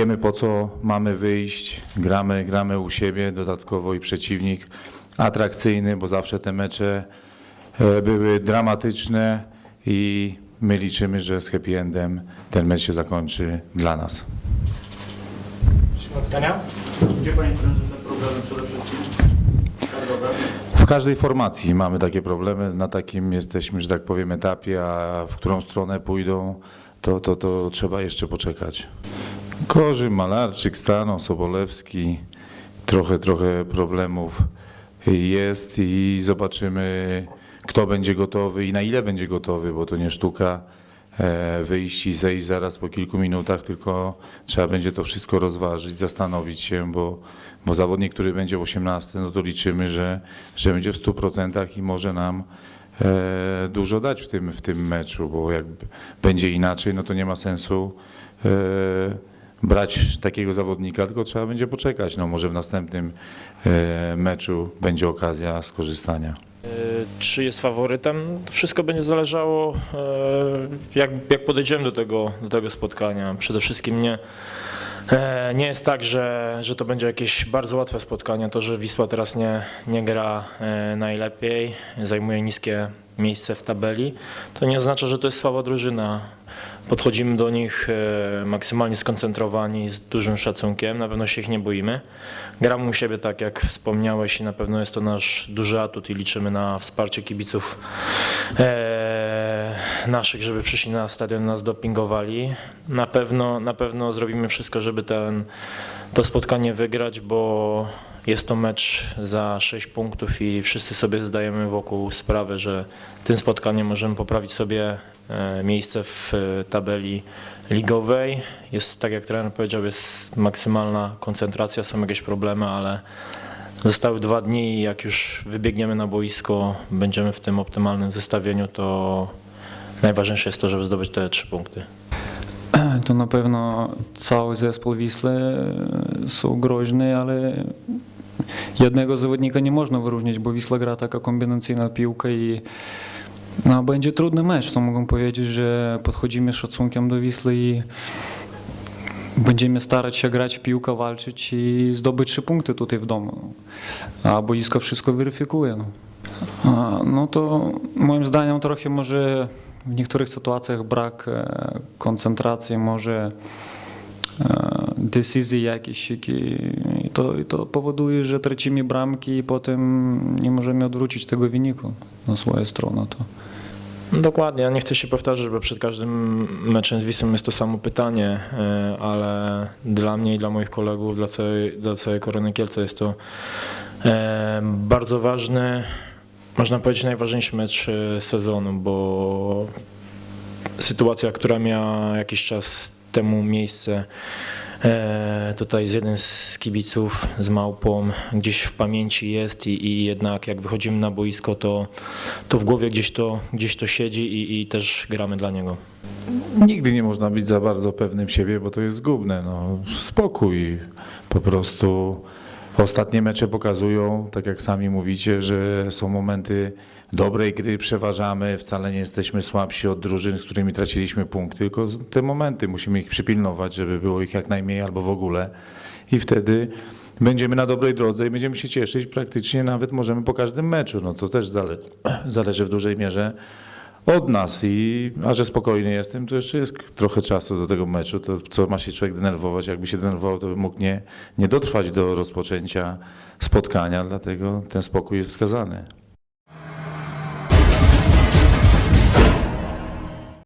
wiemy po co mamy wyjść, gramy, gramy u siebie, dodatkowo i przeciwnik atrakcyjny, bo zawsze te mecze e, były dramatyczne i my liczymy, że z happy endem ten mecz się zakończy dla nas. Pytania? Gdzie Panie trenerze te problemy przede wszystkim? Kadrowe? W każdej formacji mamy takie problemy, na takim jesteśmy, że tak powiem, etapie, a w którą stronę pójdą, to, to, to trzeba jeszcze poczekać. Korzy, Malarczyk, Stano, Sobolewski, trochę, trochę problemów jest i zobaczymy, kto będzie gotowy i na ile będzie gotowy, bo to nie sztuka e, wyjść i zejść zaraz po kilku minutach, tylko trzeba będzie to wszystko rozważyć, zastanowić się, bo, bo zawodnik, który będzie w 18, no to liczymy, że, że będzie w 100% i może nam e, dużo dać w tym, w tym meczu, bo jak będzie inaczej, no to nie ma sensu e, brać takiego zawodnika, tylko trzeba będzie poczekać. No może w następnym e, meczu będzie okazja skorzystania. E, Czy jest faworytem? Wszystko będzie zależało, e, jak, jak podejdziemy do tego, do tego spotkania. Przede wszystkim nie, nie jest tak, że, że to będzie jakieś bardzo łatwe spotkanie. To, że Wisła teraz nie, nie gra najlepiej, zajmuje niskie miejsce w tabeli, to nie oznacza, że to jest słaba drużyna. Podchodzimy do nich e, maksymalnie skoncentrowani, z dużym szacunkiem, na pewno się ich nie boimy. Gramy u siebie tak, jak wspomniałeś i na pewno jest to nasz duży atut i liczymy na wsparcie kibiców e, naszych, żeby przyszli na stadion, nas dopingowali. Na pewno, na pewno zrobimy wszystko, żeby ten, to spotkanie wygrać, bo jest to mecz za 6 punktów i wszyscy sobie zdajemy wokół sprawę, że tym spotkaniem możemy poprawić sobie e, miejsce w e, tabeli ligowej. Jest, tak jak trener powiedział, jest maksymalna koncentracja, są jakieś problemy, ale zostały dwa dni i jak już wybiegniemy na boisko, będziemy w tym optymalnym zestawieniu, to najważniejsze jest to, żeby zdobyć te trzy punkty. To na pewno cały zespół Wisły e, są groźny, ale jednego zawodnika nie można wyróżnić, bo Wisła gra taka kombinacyjna piłka i no, będzie trudny mecz. To mogę powiedzieć, że podchodzimy z szacunkiem do Wisły i będziemy starać się grać w piłkę, walczyć i zdobyć trzy punkty tutaj w domu. A boisko wszystko weryfikuje. No. No to moim zdaniem trochę może w niektórych sytuacjach brak e, koncentracji, może e, decyzji jakieś i to, i to powoduje, że tracimy bramki i potem nie możemy odwrócić tego wyniku na swoją stronę. To. Dokładnie, ja nie chcę się powtarzać, bo przed każdym meczem z Wisłą jest to samo pytanie, e, ale dla mnie i dla moich kolegów, dla całej, dla całej Korony Kielce jest to bardzo ważny, można powiedzieć najważniejszy mecz e, sezonu, bo sytuacja, która miała jakiś czas temu miejsce e, tutaj z jednym z kibiców, z Małpą, gdzieś w pamięci jest i, i jednak jak wychodzimy na boisko, to, to w głowie gdzieś to, gdzieś to siedzi i, i też gramy dla niego. Nigdy nie można być za bardzo pewnym siebie, bo to jest zgubne. No, spokój. Po prostu ostatnie mecze pokazują, tak jak sami mówicie, że są momenty dobrej gry, przeważamy, wcale nie jesteśmy słabsi od drużyn, z którymi traciliśmy punkty, tylko te momenty musimy ich przypilnować, żeby było ich jak najmniej albo w ogóle. I wtedy będziemy na dobrej drodze i będziemy się cieszyć praktycznie nawet możemy po każdym meczu. No to też zale zależy w dużej mierze od nas i a że spokojny jestem, to jeszcze jest trochę czasu do tego meczu, to co ma się człowiek denerwować, jakby się denerwował, to by mógł nie, nie dotrwać do rozpoczęcia spotkania, dlatego ten spokój jest wskazany.